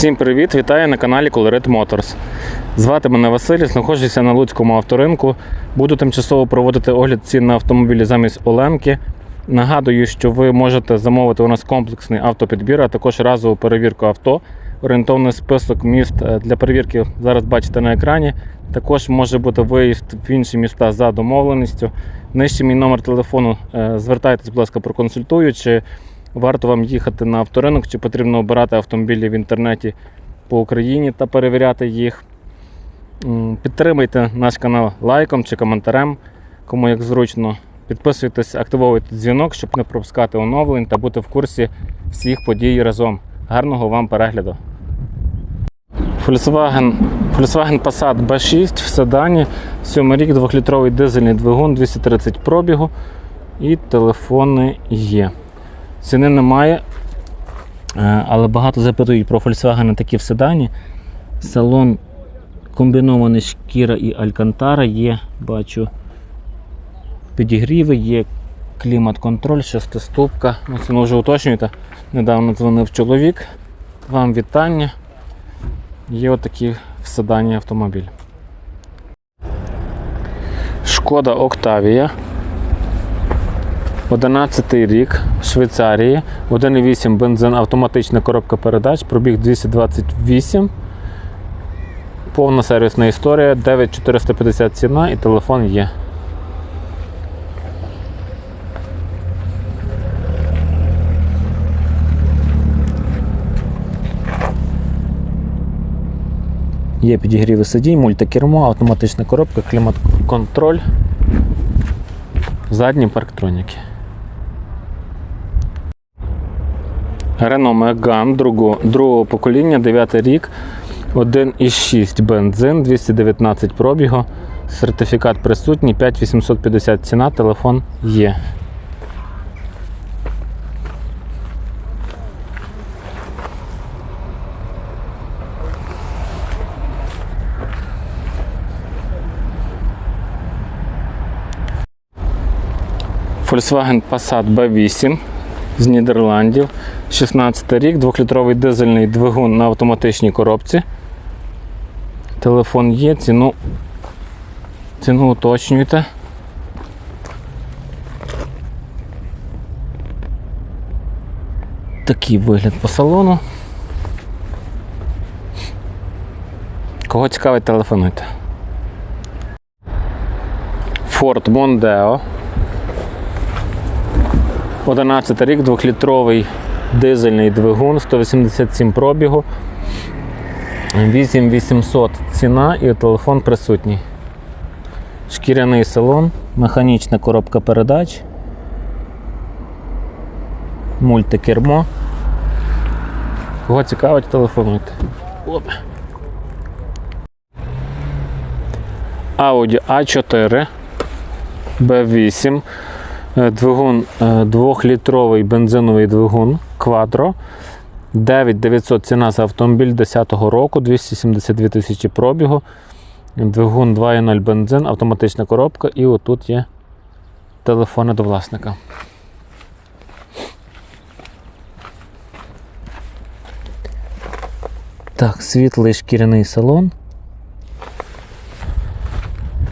Всім привіт! Вітаю на каналі Colorit Motors. Звати мене Василь, знаходжуся на Луцькому авторинку. Буду тимчасово проводити огляд цін на автомобілі замість Оленки. Нагадую, що ви можете замовити у нас комплексний автопідбір, а також разову перевірку авто. Орієнтовний список міст е, для перевірки зараз бачите на екрані. Також може бути виїзд в інші міста за домовленістю. Нижче мій номер телефону. Е, Звертайтесь, будь ласка, проконсультую, варто вам їхати на авторинок, чи потрібно обирати автомобілі в інтернеті по Україні та перевіряти їх. Підтримайте наш канал лайком чи коментарем, кому як зручно. Підписуйтесь, активовуйте дзвінок, щоб не пропускати оновлень та бути в курсі всіх подій разом. Гарного вам перегляду! Volkswagen, Volkswagen Passat B6 в седані, 7 рік, 2-літровий дизельний двигун, 230 пробігу і телефони є. Ціни немає, е, але багато запитують про Volkswagen такі в седані. Салон комбінований шкіра і алькантара є, бачу. Підігріви є, клімат-контроль, шестиступка. Ну, ціну вже уточнюєте. Недавно дзвонив чоловік. Вам вітання. Є отакий в седані автомобіль. Шкода Октавія. 11 рік, Швейцарії, 1,8 бензин, автоматична коробка передач, пробіг 228. Повна сервісна історія, 9450 ціна і телефон є. Є підігріви сидінь, мультикермо, автоматична коробка, клімат-контроль, задні парктроніки. Renault Megane другого, другого покоління, 9 рік, 1,6 бензин, 219 пробігу, сертифікат присутній, 5850 ціна, телефон є. Volkswagen Passat B8 з Нідерландів. 16 рік, 2-літровий дизельний двигун на автоматичній коробці. Телефон є, ціну, ціну уточнюйте. Такий вигляд по салону. Кого цікавить, телефонуйте. Ford Mondeo. 11 рік, 2-літровий дизельний двигун, 187 пробігу, 8800 ціна і телефон присутній. Шкіряний салон, механічна коробка передач, мультикермо. Кого цікавить, телефонуйте. Audi A4 B8. Е, Двигун 2-літровий бензиновий двигун Quattro. 9900 ціна за автомобіль 10-го року, 272 тисячі пробігу. Двигун 2.0 бензин, автоматична коробка і отут є телефони до власника. Так, світлий шкіряний салон.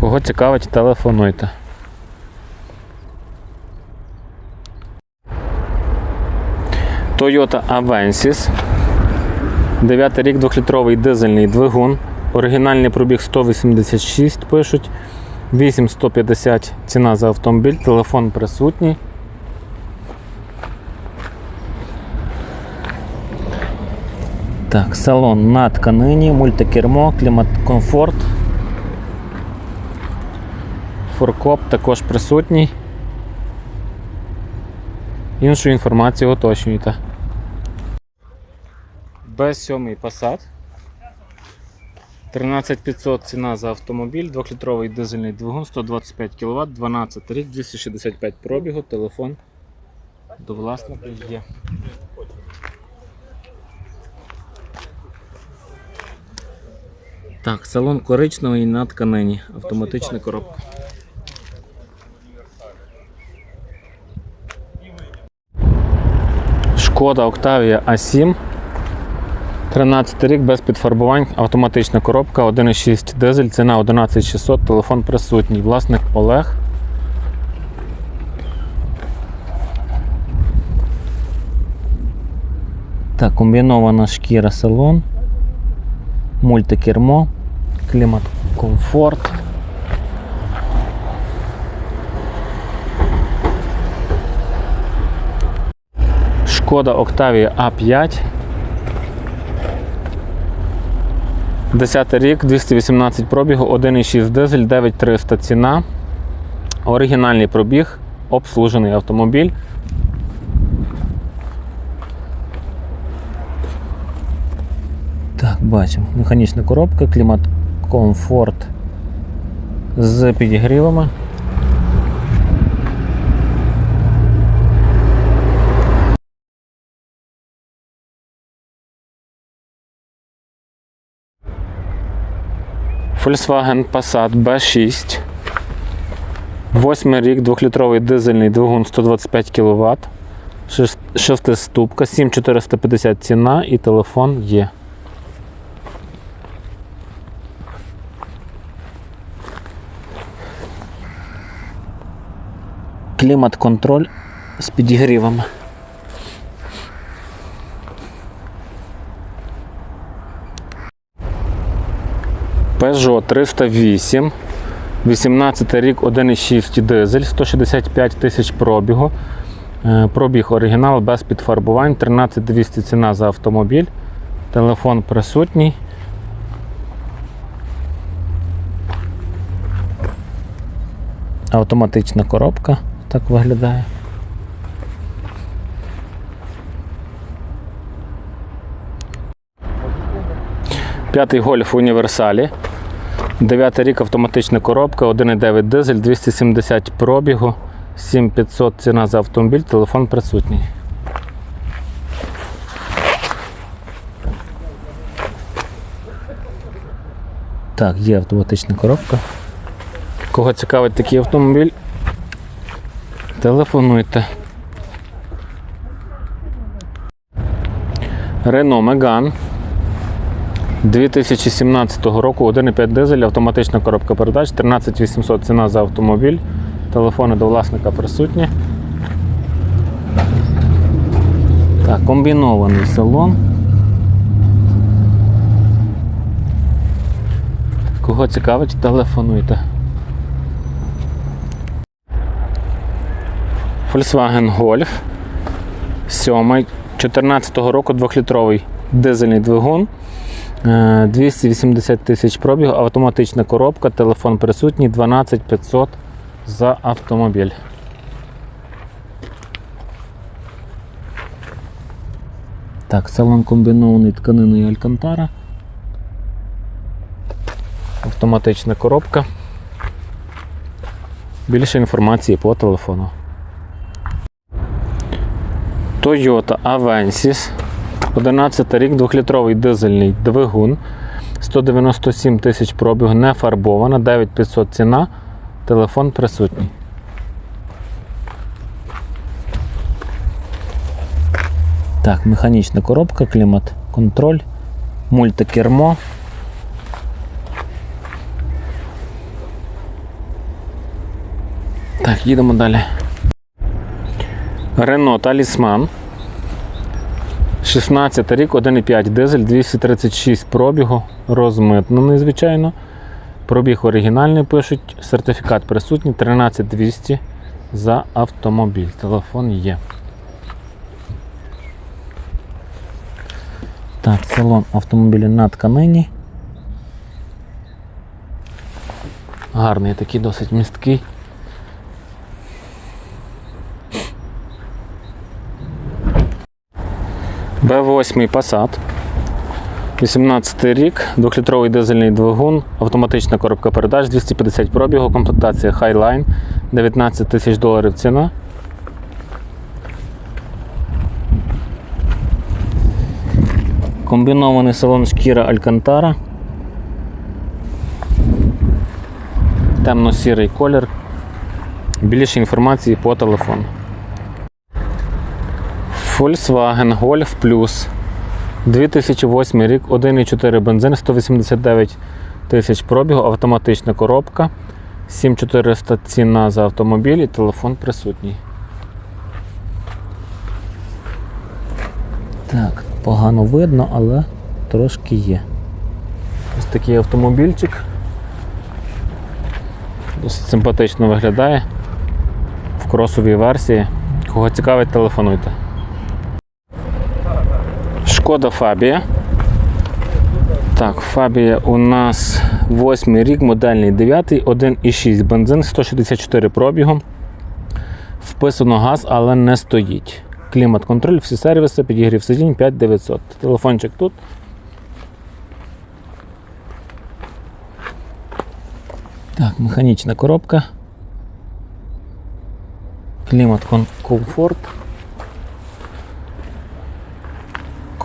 Кого цікавить, телефонуйте. Toyota Avensis. 9 рік, 2-літровий дизельний двигун. Оригінальний пробіг 186 пишуть. 8150 ціна за автомобіль, телефон присутній. Так, салон на тканині, мультикермо, клімат-комфорт. Форкоп також присутній. Іншу інформацію уточнюйте. Б7 Passat. 13500 ціна за автомобіль, 2-літровий дизельний двигун, 125 кВт, 12 рік, 265 пробігу, телефон до власника є. Так, салон коричневий на тканині, автоматична коробка. Шкода Octavia A7 13 рік без підфарбувань, автоматична коробка, 1,6 дизель, ціна 11600, телефон присутній. Власник Олег. Так, комбінована шкіра салон, мультикермо, клімат, комфорт. Шкода Octavia A5. 10 рік, 218 пробігу, 1,6 дизель, 9300 ціна. Оригінальний пробіг, обслужений автомобіль. Так, бачимо. Механічна коробка, клімат комфорт з підігрівами. Volkswagen Passat B6. Восьмий рік, 2-літровий дизельний двигун 125 кВт. Шестиступка, 7450 ціна і телефон є. Клімат-контроль з підігрівами. Peugeot 308, 18 рік, 1,6 дизель, 165 тисяч пробігу. Е, Пробіг оригінал без підфарбувань, 13200 ціна за автомобіль. Телефон присутній. Автоматична коробка так виглядає. П'ятий гольф в універсалі. Дев'ятий рік автоматична коробка, 1,9 дизель, 270 пробігу, 7500 ціна за автомобіль, телефон присутній. Так, є автоматична коробка. Кого цікавить такий автомобіль? Телефонуйте. Renault Megane 2017 року 1,5 дизель, автоматична коробка передач, 13800 ціна за автомобіль. Телефони до власника присутні. Так, комбінований салон. Кого цікавить, телефонуйте. Volkswagen Golf 7 14 року 2-літровий дизельний двигун. Е, 280 тисяч пробігу, автоматична коробка, телефон присутній, 12500 за автомобіль. Так, салон комбінований тканиною Алькантара. Автоматична коробка. Більше інформації по телефону. Toyota Avensis 11 рік, 2-літровий дизельний двигун, 197 тисяч пробігу, не фарбована, 9500 ціна, телефон присутній. Так, механічна коробка, клімат, контроль, мультикермо. Так, їдемо далі. Renault Talisman. 16 рік, 1,5 дизель, 236 пробігу, розмитнений, звичайно. Пробіг оригінальний пишуть, сертифікат присутній, 13200 за автомобіль. Телефон є. Так, салон автомобіля на тканині. Гарний такий, досить місткий. Б8 Passat. 18 рік, 2-літровий дизельний двигун, автоматична коробка передач, 250 пробігу, комплектація Highline, 19 тисяч доларів ціна. Комбінований салон шкіра Алькантара. Темно-сірий колір. Більше інформації по телефону. Volkswagen Golf Plus. 2008 рік, 1,4 бензин, 189 тисяч пробігу, автоматична коробка, 7400 ціна за автомобіль і телефон присутній. Так, погано видно, але трошки є. Ось такий автомобільчик. Досить симпатично виглядає в кросовій версії. Кого цікавить, телефонуйте. Шкода Фабія. Так, Фабія у нас 8 рік, модельний 9, 1,6 бензин, 164 пробігом. Вписано газ, але не стоїть. Клімат-контроль, всі сервіси, підігрів сидінь 5900. Телефончик тут. Так, механічна коробка. Клімат комфорт.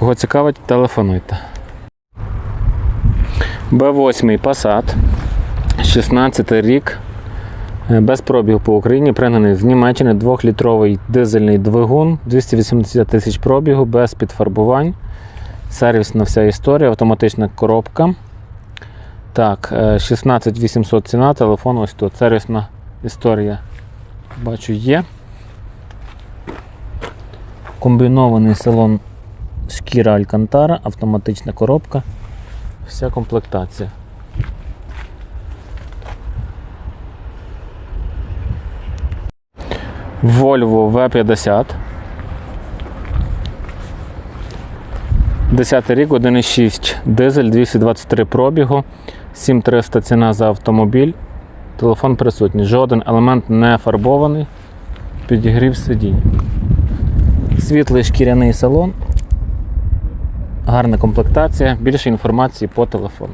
Кого цікавить, телефонуйте. Б8 Passat. 16 рік. Е, Без пробігу по Україні, пригнаний з Німеччини 2-літровий дизельний двигун, 280 тисяч пробігу, без підфарбувань. Сервісна вся історія, автоматична коробка. Так, е, 16 800 ціна, телефон ось тут. Сервісна історія. Бачу, є. Комбінований салон шкіра Алькантара, автоматична коробка. Вся комплектація. Volvo V50. 10 рік, 1,6 дизель, 223 пробігу, 7300 ціна за автомобіль. Телефон присутній. Жоден елемент не фарбований. Підігрів сидінь. Світлий шкіряний салон. Гарна комплектація. Більше інформації по телефону.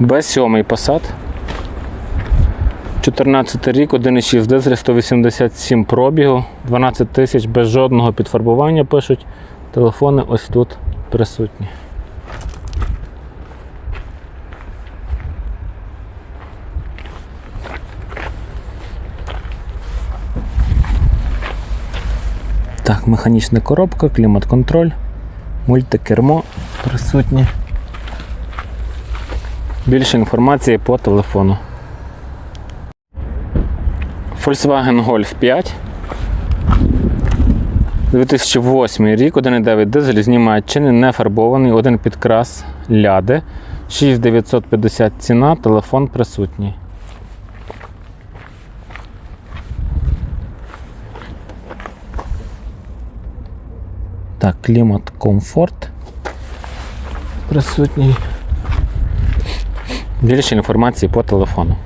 Б7 Passat. 14 рік, 1,6 дизель, 187 пробігу, 12 тисяч без жодного підфарбування пишуть. Телефони ось тут присутні. Так, механічна коробка, клімат-контроль, мультикермо присутні. Більше інформації по телефону. Volkswagen Golf 5. 2008 рік, 1,9 дизель з Німеччини, не фарбований, один підкрас ляди. 6950 ціна, телефон присутній. Так, клімат комфорт присутній. Більше інформації по телефону.